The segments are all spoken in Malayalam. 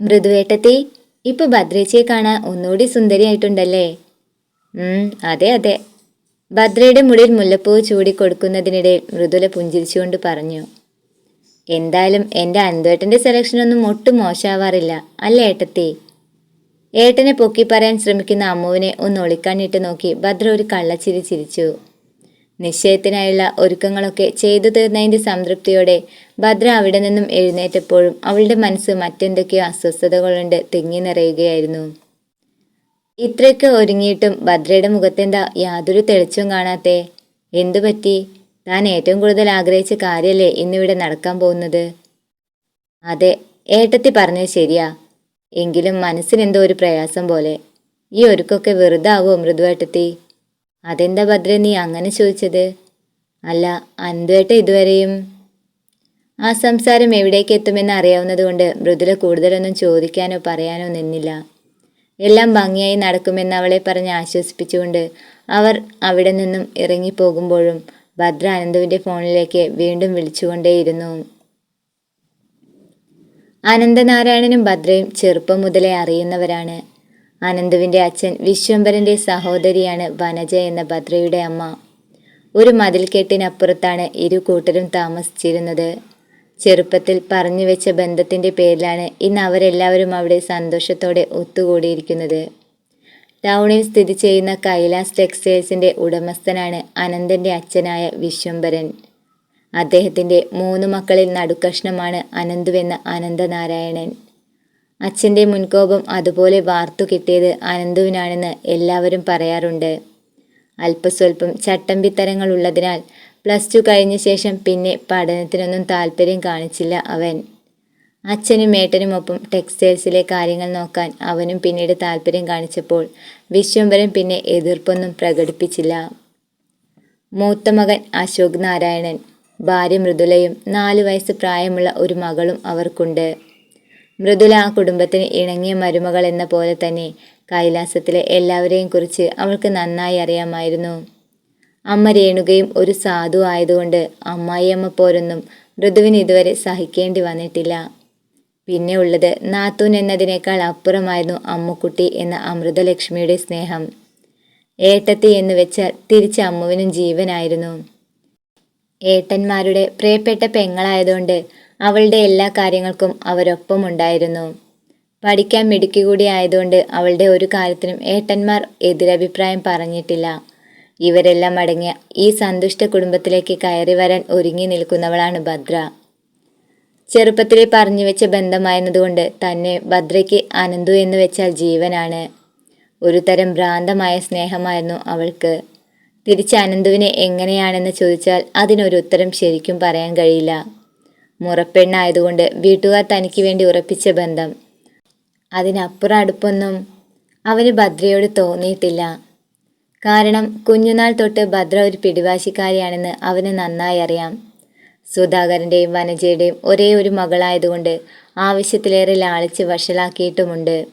മൃദുവേട്ടത്തി ഇപ്പൊ ഭദ്രേച്ചിയെ കാണാൻ ഒന്നുകൂടി സുന്ദരിയായിട്ടുണ്ടല്ലേ? അതെ അതെ. ഭദ്രയുടെ മുടിയിൽ മുല്ലപ്പൂ ചൂടി കൊടുക്കുന്നതിനിടെ മൃദുല പുഞ്ചിരിച്ചുകൊണ്ട് പറഞ്ഞു എന്തായാലും എന്റെ സെലക്ഷൻ സെലക്ഷനൊന്നും ഒട്ടും മോശമാവാറില്ല അല്ലേ ഏട്ടത്തി? ഏട്ടനെ പൊക്കി പറയാൻ ശ്രമിക്കുന്ന അമ്മുവിനെ ഒന്ന് ഒളിക്കണ്ണിട്ട് നോക്കി ഭദ്ര ഒരു കള്ളച്ചിരി ചിരിച്ചു. നിശ്ചയത്തിനായുള്ള ഒരുക്കങ്ങളൊക്കെ ചെയ്തു തീർന്നതിന്റെ സംതൃപ്തിയോടെ ഭദ്ര അവിടെ നിന്നും എഴുന്നേറ്റപ്പോഴും അവളുടെ മനസ്സ് മറ്റെന്തൊക്കെയോ അസ്വസ്ഥതകൾ കൊണ്ട് തിങ്ങി നിറയുകയായിരുന്നു. ഇത്രയൊക്കെ ഒരുങ്ങിയിട്ടും ഭദ്രയുടെ മുഖത്തെന്താ യാതൊരു തെളിച്ചും കാണാത്തേ? എന്തു പറ്റി? താൻ ഏറ്റവും കൂടുതൽ ആഗ്രഹിച്ച കാര്യമല്ലേ ഇന്നിവിടെ നടക്കാൻ പോകുന്നത്? അതെ ഏട്ടത്തി പറഞ്ഞത് ശരിയാ. എങ്കിലും മനസ്സിനെന്തോ ഒരു പ്രയാസം പോലെ. ഈ ഒരുക്കൊക്കെ വെറുതാവോ മൃദുവേട്ടത്തി? അതെന്താ ഭദ്ര നീ അങ്ങനെ ചോദിച്ചത്? അല്ല അന്തുവേട്ട ഇതുവരെയും ആ സംസാരം എവിടേക്ക് എത്തുമെന്ന് അറിയാവുന്നതുകൊണ്ട് മൃദുല കൂടുതലൊന്നും ചോദിക്കാനോ പറയാനോ നിന്നില്ല. എല്ലാം ഭംഗിയായി നടക്കുമെന്ന് അവളെ പറഞ്ഞ് ആശ്വസിപ്പിച്ചുകൊണ്ട് അവർ അവിടെ നിന്നും ഇറങ്ങിപ്പോകുമ്പോഴും ഭദ്ര അനന്തുവിന്റെ ഫോണിലേക്ക് വീണ്ടും വിളിച്ചുകൊണ്ടേയിരുന്നു. അനന്തനാരായണനും ഭദ്രയും ചെറുപ്പം മുതലേ അറിയുന്നവരാണ്. അനന്തുവിന്റെ അച്ഛൻ വിശ്വംഭരന്റെ സഹോദരിയാണ് വനജ എന്ന ഭദ്രയുടെ അമ്മ. ഒരു മതിൽക്കെട്ടിനപ്പുറത്താണ് ഇരു കൂട്ടരും താമസിച്ചിരുന്നത്. ചെറുപ്പത്തിൽ പറഞ്ഞു വെച്ച ബന്ധത്തിന്റെ പേരിലാണ് ഇന്ന് അവരെല്ലാവരും അവിടെ സന്തോഷത്തോടെ ഒത്തുകൂടിയിരിക്കുന്നത്. ടൗണിൽ സ്ഥിതി ചെയ്യുന്ന കൈലാസ് ടെക്സ്റ്റൈൽസിന്റെ ഉടമസ്ഥനാണ് അനന്തന്റെ അച്ഛനായ വിശ്വംഭരൻ. അദ്ദേഹത്തിന്റെ മൂന്ന് മക്കളിൽ നടുക്കഷ്ണമാണ് അനന്തുവെന്ന അനന്തനാരായണൻ. അച്ഛന്റെ മുൻകോപം അതുപോലെ വാർത്തു കിട്ടിയത് അനന്തുവിനാണെന്ന് എല്ലാവരും പറയാറുണ്ട്. അല്പസ്വല്പം ചട്ടമ്പിത്തരങ്ങൾ ഉള്ളതിനാൽ പ്ലസ് ടു കഴിഞ്ഞ ശേഷം പിന്നെ പഠനത്തിനൊന്നും താല്പര്യം കാണിച്ചില്ല അവൻ. അച്ഛനും ഏട്ടനുമൊപ്പം ടെക്സ്റ്റൈൽസിലെ കാര്യങ്ങൾ നോക്കാൻ അവനും പിന്നീട് താല്പര്യം കാണിച്ചപ്പോൾ വിശ്വംബരൻ പിന്നെ എതിർപ്പൊന്നും പ്രകടിപ്പിച്ചില്ല. മൂത്ത മകൻ അശോക് നാരായണൻ ഭാര്യ മൃദുലയും നാല് വയസ്സ് പ്രായമുള്ള ഒരു മകളും അവർക്കുണ്ട്. മൃദുല ആ കുടുംബത്തിന് ഇണങ്ങിയ മരുമകൾ എന്ന പോലെ തന്നെ കൈലാസത്തിലെ എല്ലാവരെയും കുറിച്ച് അവൾക്ക് നന്നായി അറിയാമായിരുന്നു. അമ്മ രേണുകയും ഒരു സാധു ആയതുകൊണ്ട് അമ്മായിയമ്മ പോരൊന്നും മൃദുവിന് ഇതുവരെ സഹിക്കേണ്ടി വന്നിട്ടില്ല. പിന്നെ ഉള്ളത് നാത്തൂൻ എന്നതിനേക്കാൾ അപ്പുറമായിരുന്നു അമ്മുക്കുട്ടി എന്ന അമൃതലക്ഷ്മിയുടെ സ്നേഹം. ഏട്ടത്തി എന്ന് വെച്ചാൽ തിരിച്ച് അമ്മുവിനും ജീവനായിരുന്നു. ഏട്ടന്മാരുടെ പ്രിയപ്പെട്ട പെങ്ങളായതുകൊണ്ട് അവളുടെ എല്ലാ കാര്യങ്ങൾക്കും അവരൊപ്പം ഉണ്ടായിരുന്നു. പഠിക്കാൻ മിടുക്കി കൂടി ആയതുകൊണ്ട് അവളുടെ ഒരു കാര്യത്തിനും ഏട്ടന്മാർ എതിരഭിപ്രായം പറഞ്ഞിട്ടില്ല. ഇവരെല്ലാം അടങ്ങിയ ഈ സന്തുഷ്ട കുടുംബത്തിലേക്ക് കയറി വരാൻ ഒരുങ്ങി നിൽക്കുന്നവളാണ് ഭദ്ര. ചെറുപ്പത്തിലെ പറഞ്ഞു വെച്ച ബന്ധമായിരുന്നതുകൊണ്ട് തന്നെ ഭദ്രയ്ക്ക് അനന്തു എന്ന് വെച്ചാൽ ജീവനാണ്. ഒരു തരം ഭ്രാന്തമായ സ്നേഹമായിരുന്നു അവൾക്ക്. തിരിച്ച് അനന്തുവിനെ എങ്ങനെയാണെന്ന് ചോദിച്ചാൽ അതിനൊരു ഉത്തരം ശരിക്കും പറയാൻ കഴിയില്ല. മുറപ്പെണ്ണായതുകൊണ്ട് വീട്ടുകാർ തനിക്ക് വേണ്ടി ഉറപ്പിച്ച ബന്ധം. അതിനപ്പുറം അടുപ്പൊന്നും അവന് ഭദ്രയോട് തോന്നിയിട്ടില്ല. കാരണം കുഞ്ഞുനാൾ തൊട്ട് ഭദ്ര ഒരു പിടിവാശിക്കാരിയാണെന്ന് അവന് നന്നായി അറിയാം. സുധാകരന്റെയും വനജയുടെയും ഒരേ ഒരു മകളായതുകൊണ്ട് ആവശ്യത്തിലേറെ ലാളിച്ച് വഷളാക്കിയിട്ടുമുണ്ട്.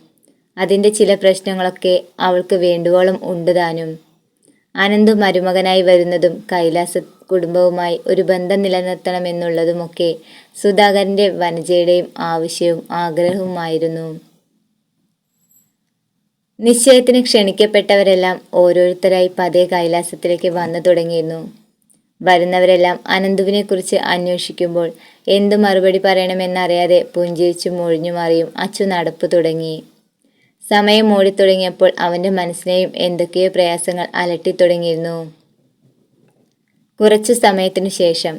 അതിന്റെ ചില പ്രശ്നങ്ങളൊക്കെ അവൾക്ക് വേണ്ടുവോളം ഉണ്ട് താനും. അനന്ത് മരുമകനായി വരുന്നതും കൈലാസ കുടുംബവുമായി ഒരു ബന്ധം നിലനിർത്തണമെന്നുള്ളതുമൊക്കെ സുധാകരന്റെ വനജയുടെയും ആവശ്യവും ആഗ്രഹവുമായിരുന്നു. നിശ്ചയത്തിന് ക്ഷണിക്കപ്പെട്ടവരെല്ലാം ഓരോരുത്തരായി പതേ കൈലാസത്തിലേക്ക് വന്നു തുടങ്ങിയിരുന്നു. വരുന്നവരെല്ലാം അനന്തുവിനെക്കുറിച്ച് അന്വേഷിക്കുമ്പോൾ എന്തു മറുപടി പറയണമെന്നറിയാതെ പുഞ്ചിരിച്ചും മൊഴിഞ്ഞു മാറിയും അച്ചു നടപ്പ് തുടങ്ങി. സമയം ഓടിത്തുടങ്ങിയപ്പോൾ അവന്റെ മനസ്സിനെയും എന്തൊക്കെയോ പ്രയാസങ്ങൾ അലട്ടിത്തുടങ്ങിയിരുന്നു. കുറച്ചു സമയത്തിനു ശേഷം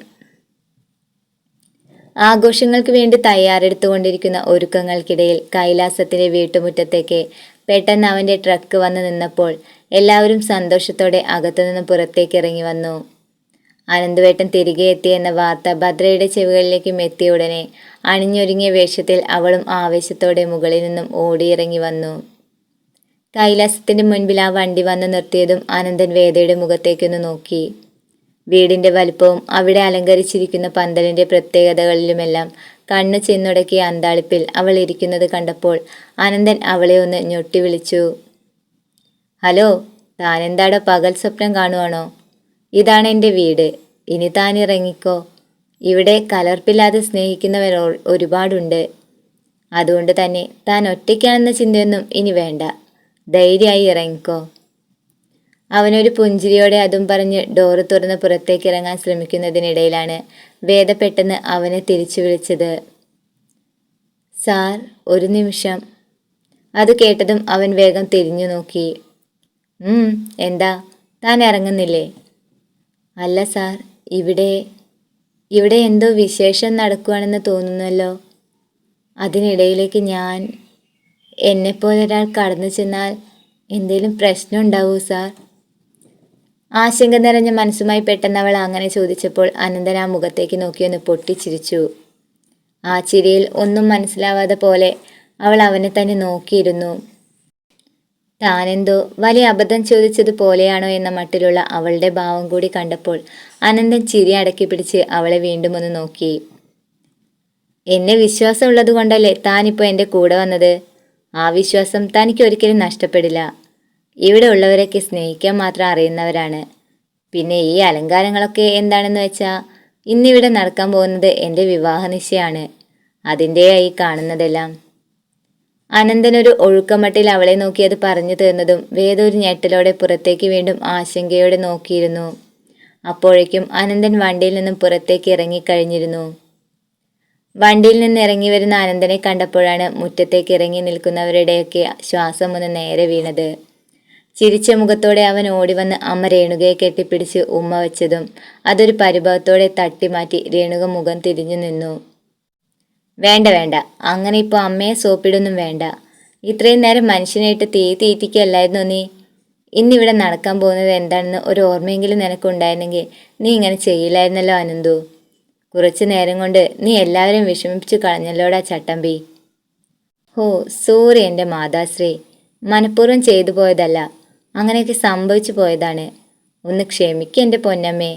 ആഘോഷങ്ങൾക്ക് വേണ്ടി തയ്യാറെടുത്തുകൊണ്ടിരിക്കുന്ന ഒരുക്കങ്ങൾക്കിടയിൽ കൈലാസത്തിന്റെ വീട്ടുമുറ്റത്തേക്ക് പെട്ടെന്ന് അവന്റെ ട്രക്ക് വന്നു നിന്നപ്പോൾ എല്ലാവരും സന്തോഷത്തോടെ അകത്തുനിന്ന് പുറത്തേക്ക് ഇറങ്ങി വന്നു. അനന്തുവേട്ടൻ തിരികെ എത്തിയെന്ന വാർത്ത ഭദ്രയുടെ ചെവികളിലേക്കും എത്തിയ ഉടനെ അണിഞ്ഞൊരുങ്ങിയ വേഷത്തിൽ അവളും ആവേശത്തോടെ മുകളിൽ നിന്നും ഓടിയിറങ്ങി വന്നു. കൈലാസത്തിന്റെ മുൻപിൽ ആ വണ്ടി വന്ന് നിർത്തിയതും അനന്തൻ വേദയുടെ മുഖത്തേക്കൊന്ന് നോക്കി. വീടിന്റെ വലിപ്പവും അവിടെ അലങ്കരിച്ചിരിക്കുന്ന പന്തലിന്റെ പ്രത്യേകതകളിലുമെല്ലാം കണ്ണു ചെന്നുടക്കിയ അന്താളിപ്പിൽ അവൾ ഇരിക്കുന്നത് കണ്ടപ്പോൾ അനന്തൻ അവളെ ഒന്ന് ഞൊട്ടി വിളിച്ചു. ഹലോ താനെന്താടോ പകൽ സ്വപ്നം കാണുവാണോ? ഇതാണ് എന്റെ വീട്. ഇനി താൻ ഇറങ്ങിക്കോ ഇവിടെ കലർപ്പില്ലാതെ സ്നേഹിക്കുന്നവർ ഒരുപാടുണ്ട്. അതുകൊണ്ട് തന്നെ താൻ ഒറ്റയ്ക്കാണെന്ന ചിന്തയൊന്നും ഇനി വേണ്ട. ധൈര്യമായി ഇറങ്ങിക്കോ. അവനൊരു പുഞ്ചിരിയോടെ അതും പറഞ്ഞ് ഡോറ് തുറന്ന് പുറത്തേക്ക് ഇറങ്ങാൻ ശ്രമിക്കുന്നതിനിടയിലാണ് വേദ പെട്ടെന്ന് അവനെ തിരിച്ചു വിളിച്ചത്. സാർ ഒരു നിമിഷം. അത് കേട്ടതും അവൻ വേഗം തിരിഞ്ഞു നോക്കി. എന്താ? താൻ ഇറങ്ങുന്നില്ലേ? അല്ല സാർ. ഇവിടെ ഇവിടെ എന്തോ വിശേഷം നടക്കുകയാണെന്ന് തോന്നുന്നല്ലോ. അതിനിടയിലേക്ക് ഞാൻ എന്നെപ്പോലെ ഒരാൾ കടന്നു ചെന്നാൽ എന്തേലും പ്രശ്നം ഉണ്ടാവൂ സാർ? ആശങ്ക നിറഞ്ഞ മനസ്സുമായി പെട്ടെന്ന് അവൾ അങ്ങനെ ചോദിച്ചപ്പോൾ അനന്തൻ ആ മുഖത്തേക്ക് നോക്കിയൊന്ന് പൊട്ടിച്ചിരിച്ചു. ആ ചിരിയിൽ ഒന്നും മനസ്സിലാവാതെ പോലെ അവൾ അവനെ തന്നെ നോക്കിയിരുന്നു. താനെന്തോ വലിയ അബദ്ധം ചോദിച്ചതുപോലെയാണോ എന്ന മട്ടിലുള്ള അവളുടെ ഭാവം കൂടി കണ്ടപ്പോൾ അനന്തൻ ചിരി അടക്കി പിടിച്ച് അവളെ വീണ്ടും ഒന്ന് നോക്കി. എന്നെ വിശ്വാസമുള്ളത് കൊണ്ടല്ലേ താനിപ്പോൾ എന്റെ കൂടെ വന്നത്? ആ വിശ്വാസം തനിക്ക് ഒരിക്കലും നഷ്ടപ്പെടില്ല. ഇവിടെ ഉള്ളവരൊക്കെ സ്നേഹിക്കാൻ മാത്രം അറിയുന്നവരാണ്. പിന്നെ ഈ അലങ്കാരങ്ങളൊക്കെ എന്താണെന്ന് വെച്ചാൽ ഇന്നിവിടെ നടക്കാൻ പോകുന്നത് എന്റെ വിവാഹ നിശ്ചയാണ് അതിന്റെയായി കാണുന്നതെല്ലാം. അനന്തനൊരു ഒഴുക്കമട്ടിൽ അവളെ നോക്കി അത് പറഞ്ഞു തീർന്നതും വേദ ഒരു ഞെട്ടലോടെ പുറത്തേക്ക് വീണ്ടും ആശങ്കയോടെ നോക്കിയിരുന്നു. അപ്പോഴേക്കും അനന്തൻ വണ്ടിയിൽ നിന്നും പുറത്തേക്ക് ഇറങ്ങിക്കഴിഞ്ഞിരുന്നു. വണ്ടിയിൽ നിന്ന് ഇറങ്ങി വരുന്ന അനന്തനെ കണ്ടപ്പോഴാണ് മുറ്റത്തേക്ക് ഇറങ്ങി നിൽക്കുന്നവരുടെയൊക്കെ ശ്വാസം ഒന്ന് നേരെ വീണത്. ചിരിച്ച മുഖത്തോടെ അവൻ ഓടി വന്ന് അമ്മ രേണുകയെ കെട്ടിപ്പിടിച്ച് ഉമ്മ വെച്ചതും അതൊരു പരിഭവത്തോടെ തട്ടിമാറ്റി രേണുക മുഖം തിരിഞ്ഞു നിന്നു. വേണ്ട വേണ്ട. അങ്ങനെ ഇപ്പോൾ അമ്മയെ സോപ്പിടൊന്നും വേണ്ട. ഇത്രയും നേരം മനുഷ്യനായിട്ട് തീ തീറ്റിക്കല്ലായിരുന്നോ നീ? ഇന്നിവിടെ നടക്കാൻ പോകുന്നത് എന്താണെന്ന് ഒരു ഓർമ്മയെങ്കിലും നിനക്കുണ്ടായിരുന്നെങ്കിൽ നീ ഇങ്ങനെ ചെയ്യില്ലായിരുന്നല്ലോ അനന്തു. കുറച്ചു നേരം കൊണ്ട് നീ എല്ലാവരും വിഷമിപ്പിച്ചു കളഞ്ഞല്ലോടാ ചട്ടമ്പി. ഹോ സോറി എന്റെ മാതാശ്രീ. മനഃപൂർവം ചെയ്തു പോയതല്ല. അങ്ങനെയൊക്കെ സംഭവിച്ചു പോയതാണ്. ഒന്ന് ക്ഷമിക്കുക എന്റെ പൊന്നമ്മേ.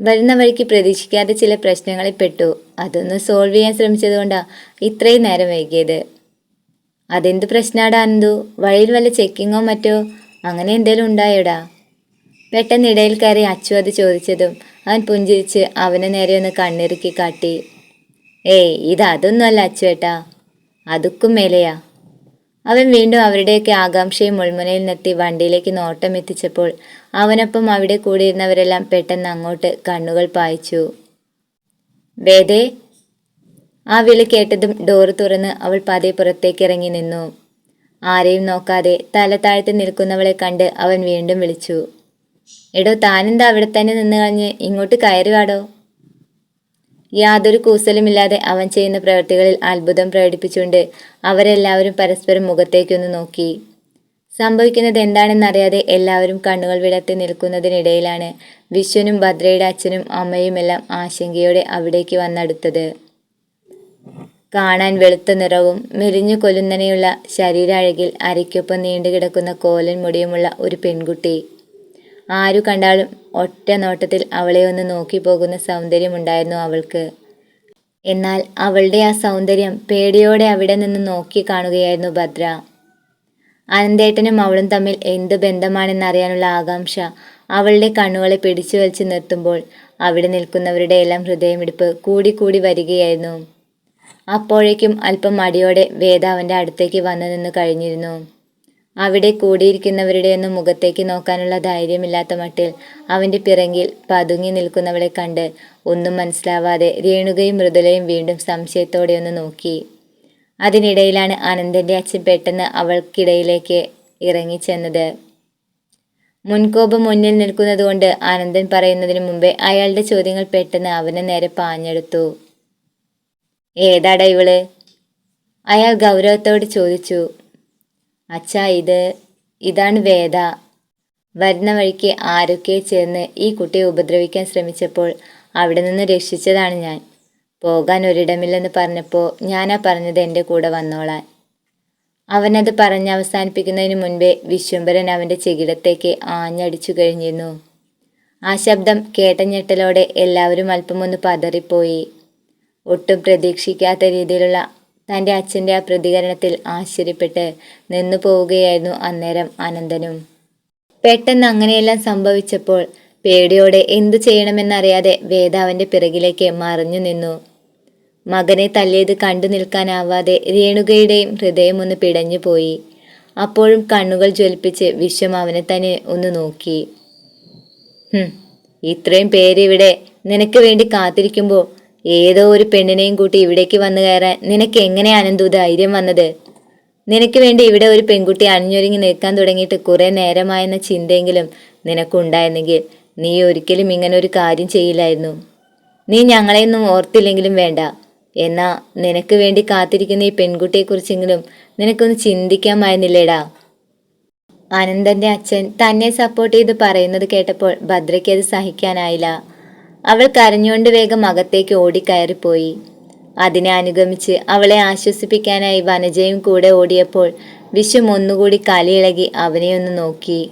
വരുന്ന വഴിക്ക് പ്രതീക്ഷിക്കാതെ ചില പ്രശ്നങ്ങളിൽ പെട്ടു. അതൊന്ന് സോൾവ് ചെയ്യാൻ ശ്രമിച്ചതുകൊണ്ടാ ഇത്രയും നേരം വൈകിയത്. അതെന്ത് പ്രശ്നമാടാ അനന്തു വഴിയിൽ വല്ല ചെക്കിങ്ങോ മറ്റോ? അങ്ങനെ എന്തേലും ഉണ്ടായോടാ? പെട്ടെന്ന് ഇടയിൽ കയറി അച്ചു അത് ചോദിച്ചതും അവൻ പുഞ്ചിരിച്ച് അവനെ നേരെ ഒന്ന് കണ്ണിറുക്കി കാട്ടി. ഏയ് ഇത് അതൊന്നുമല്ല അച്ചുവേട്ടാ അതുക്കും മേലെയാ. അവൻ വീണ്ടും അവരുടെയൊക്കെ ആകാംക്ഷയും മുൾമുനയിൽ നിർത്തി വണ്ടിയിലേക്ക് നോട്ടം എത്തിച്ചപ്പോൾ അവനൊപ്പം അവിടെ കൂടിയിരുന്നവരെല്ലാം പെട്ടെന്ന് അങ്ങോട്ട് കണ്ണുകൾ പായിച്ചു. വേദേ ആ വിളി കേട്ടതും ഡോറ് തുറന്ന് അവൾ പതി പുറത്തേക്ക് ഇറങ്ങി നിന്നു. ആരെയും നോക്കാതെ തല താഴ്ത്തി നിൽക്കുന്നവളെ കണ്ട് അവൻ വീണ്ടും വിളിച്ചു. എടോ താനെന്താ അവിടെ തന്നെ നിന്ന് കളഞ്ഞ് ഇങ്ങോട്ട് കയറി വാടോ? യാതൊരു കൂസലുമില്ലാതെ അവൻ ചെയ്യുന്ന പ്രവൃത്തികളിൽ അത്ഭുതം പ്രകടിപ്പിച്ചുകൊണ്ട് അവരെല്ലാവരും പരസ്പരം മുഖത്തേക്കൊന്ന് നോക്കി. സംഭവിക്കുന്നത് എന്താണെന്നറിയാതെ എല്ലാവരും കണ്ണുകൾ വിടർത്തി നിൽക്കുന്നതിനിടയിലാണ് വിശ്വനും ഭദ്രയുടെ അച്ഛനും അമ്മയുമെല്ലാം ആശങ്കയോടെ അവിടേക്ക് വന്നടുത്തത്. കാണാൻ വെളുത്ത നിറവും മെലിഞ്ഞു കൊല്ലുന്നനെയുള്ള ശരീരാഴകിൽ അരയ്ക്കൊപ്പം നീണ്ടുകിടക്കുന്ന കോലൻ മുടിയുമുള്ള ഒരു പെൺകുട്ടി. ആരു കണ്ടാലും ഒറ്റ നോട്ടത്തിൽ അവളെ ഒന്ന് നോക്കി പോകുന്ന സൗന്ദര്യമുണ്ടായിരുന്നു അവൾക്ക്. എന്നാൽ അവളുടെ ആ സൗന്ദര്യം പേടിയോടെ അവിടെ നിന്ന് നോക്കി കാണുകയായിരുന്നു ഭദ്ര. അനന്തേട്ടനും അവളും തമ്മിൽ എന്ത് ബന്ധമാണെന്നറിയാനുള്ള ആകാംക്ഷ അവളുടെ കണ്ണുകളെ പിടിച്ചു വലിച്ചു നിർത്തുമ്പോൾ അവിടെ നിൽക്കുന്നവരുടെ എല്ലാം ഹൃദയമിടിപ്പ് കൂടിക്കൂടി വരികയായിരുന്നു. അപ്പോഴേക്കും അല്പം മടിയോടെ വേദ അവന്റെ അടുത്തേക്ക് വന്നു നിന്ന് കഴിഞ്ഞിരുന്നു. അവിടെ കൂടിയിരിക്കുന്നവരുടെ ഒന്നും മുഖത്തേക്ക് നോക്കാനുള്ള ധൈര്യമില്ലാത്ത മട്ടിൽ അവന്റെ പിറകിൽ പതുങ്ങി നിൽക്കുന്നവളെ കണ്ട് ഒന്നും മനസ്സിലാവാതെ രേണുകയും മൃദുലയും വീണ്ടും സംശയത്തോടെ ഒന്ന് നോക്കി. അതിനിടയിലാണ് അനന്തന്റെ അച്ഛൻ പെട്ടെന്ന് അവൾക്കിടയിലേക്ക് ഇറങ്ങിച്ചെന്നത് മുൻകോപം മുന്നിൽ നിൽക്കുന്നതുകൊണ്ട് ആനന്ദൻ പറയുന്നതിന് മുമ്പേ അയാളുടെ ചോദ്യങ്ങൾ പെട്ടെന്ന് അവനെ നേരെ പാഞ്ഞെടുത്തു. ഏതാടാ ഇവൾ? അയാൾ ഗൗരവത്തോട് ചോദിച്ചു. അച്ഛാ ഇത് ഇതാണ് വേദ. വരുന്ന വഴിക്ക് ആരൊക്കെ ചേർന്ന് ഈ കുട്ടിയെ ഉപദ്രവിക്കാൻ ശ്രമിച്ചപ്പോൾ അവിടെ നിന്ന് രക്ഷിച്ചതാണ് ഞാൻ. പോകാൻ ഒരിടമില്ലെന്ന് പറഞ്ഞപ്പോൾ ഞാനാ പറഞ്ഞത് എന്റെ കൂടെ വന്നോളാൻ. അവനത് പറഞ്ഞ് അവസാനിപ്പിക്കുന്നതിന് മുൻപേ വിശ്വംഭരൻ അവന്റെ ചെകിടത്തേക്ക് ആഞ്ഞടിച്ചു കഴിഞ്ഞിരുന്നു. ആ ശബ്ദം കേട്ട ഞെട്ടലോടെ എല്ലാവരും അല്പമൊന്ന് പതറിപ്പോയി. ഒട്ടും പ്രതീക്ഷിക്കാത്ത രീതിയിലുള്ള തന്റെ അച്ഛന്റെ ആ പ്രതികരണത്തിൽ ആശ്ചര്യപ്പെട്ട് നിന്നു പോവുകയായിരുന്നു അന്നേരം അനന്തനും. പെട്ടെന്ന് അങ്ങനെയെല്ലാം സംഭവിച്ചപ്പോൾ പേടിയോടെ എന്തു ചെയ്യണമെന്നറിയാതെ വേദാവിന്റെ പിറകിലേക്ക് മറിഞ്ഞു നിന്നു. മകനെ തല്ലിയത് കണ്ടു നിൽക്കാനാവാതെ രേണുകയുടെയും ഹൃദയം ഒന്ന് പിടഞ്ഞുപോയി അപ്പോഴും കണ്ണുകൾ ജ്വലിപ്പിച്ച് വിശ്വം അവനെ തന്നെ ഒന്ന് നോക്കി. ഇത്രയും പേര് ഇവിടെ നിനക്ക് വേണ്ടി കാത്തിരിക്കുമ്പോൾ ഏതോ ഒരു പെണ്ണിനെയും കൂട്ടി ഇവിടേക്ക് വന്നു കയറാൻ നിനക്ക് എങ്ങനെ അനന്തു ധൈര്യം വന്നത്? നിനക്ക് വേണ്ടി ഇവിടെ ഒരു പെൺകുട്ടി അണിഞ്ഞൊരുങ്ങി നിൽക്കാൻ തുടങ്ങിയിട്ട് കുറെ നേരമായെന്ന ചിന്തയെങ്കിലും നിനക്കുണ്ടായിരുന്നെങ്കിൽ നീ ഒരിക്കലും ഇങ്ങനെ ഒരു കാര്യം ചെയ്യില്ലായിരുന്നു. നീ ഞങ്ങളെയൊന്നും ഓർത്തില്ലെങ്കിലും വേണ്ട. എന്നാ നിനക്ക് വേണ്ടി കാത്തിരിക്കുന്ന ഈ പെൺകുട്ടിയെക്കുറിച്ചെങ്കിലും നിനക്കൊന്ന് ചിന്തിക്കാമായിരുന്നില്ലേടാ അനന്തന്റെ അച്ഛൻ തന്നെ സപ്പോർട്ട് ചെയ്ത് പറയുന്നത് കേട്ടപ്പോൾ ഭദ്രയ്ക്ക് അത് സഹിക്കാനായില്ല. അവൾ കരഞ്ഞുകൊണ്ട് വേഗം അകത്തേക്ക് ഓടിക്കയറിപ്പോയി. അതിനെ അനുഗമിച്ച് അവളെ ആശ്വസിപ്പിക്കാനായി വനജയും കൂടെ ഓടിയപ്പോൾ വിശ്വം ഒന്നുകൂടി കലിയിളകി അവനെയൊന്ന് നോക്കി.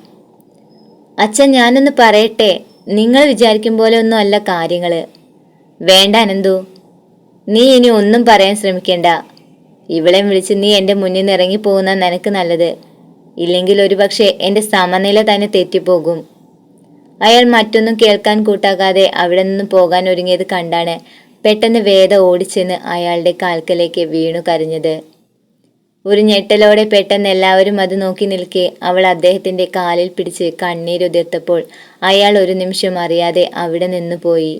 അച്ഛൻ ഞാനൊന്ന് പറയട്ടെ? നിങ്ങൾ വിചാരിക്കും പോലെ ഒന്നും അല്ല കാര്യങ്ങൾ. വേണ്ട അനന്തു. നീ ഇനി ഒന്നും പറയാൻ ശ്രമിക്കണ്ട. ഇവളെ വിളിച്ച് നീ എന്റെ മുന്നിൽ നിന്ന് ഇറങ്ങി പോകുന്ന നിനക്ക് നല്ലത്. ഇല്ലെങ്കിൽ ഒരുപക്ഷെ എന്റെ സമനില തന്നെ തെറ്റിപ്പോകും. അയാൾ മറ്റൊന്നും കേൾക്കാൻ കൂട്ടാക്കാതെ അവിടെ നിന്ന് പോകാൻ ഒരുങ്ങിയത് കണ്ടാണ് പെട്ടെന്ന് വേദ ഓടിച്ചെന്ന് അയാളുടെ കാൽക്കലേക്ക് വീണു കരഞ്ഞത്. ഒരു ഞെട്ടലോടെ പെട്ടെന്ന് എല്ലാവരും അത് നോക്കി നിൽക്കെ അവൾ അദ്ദേഹത്തിന്റെ കാലിൽ പിടിച്ച് കണ്ണീരുതിർത്തപ്പോൾ അയാൾ ഒരു നിമിഷം അറിയാതെ അവിടെ നിന്ന് പോയി.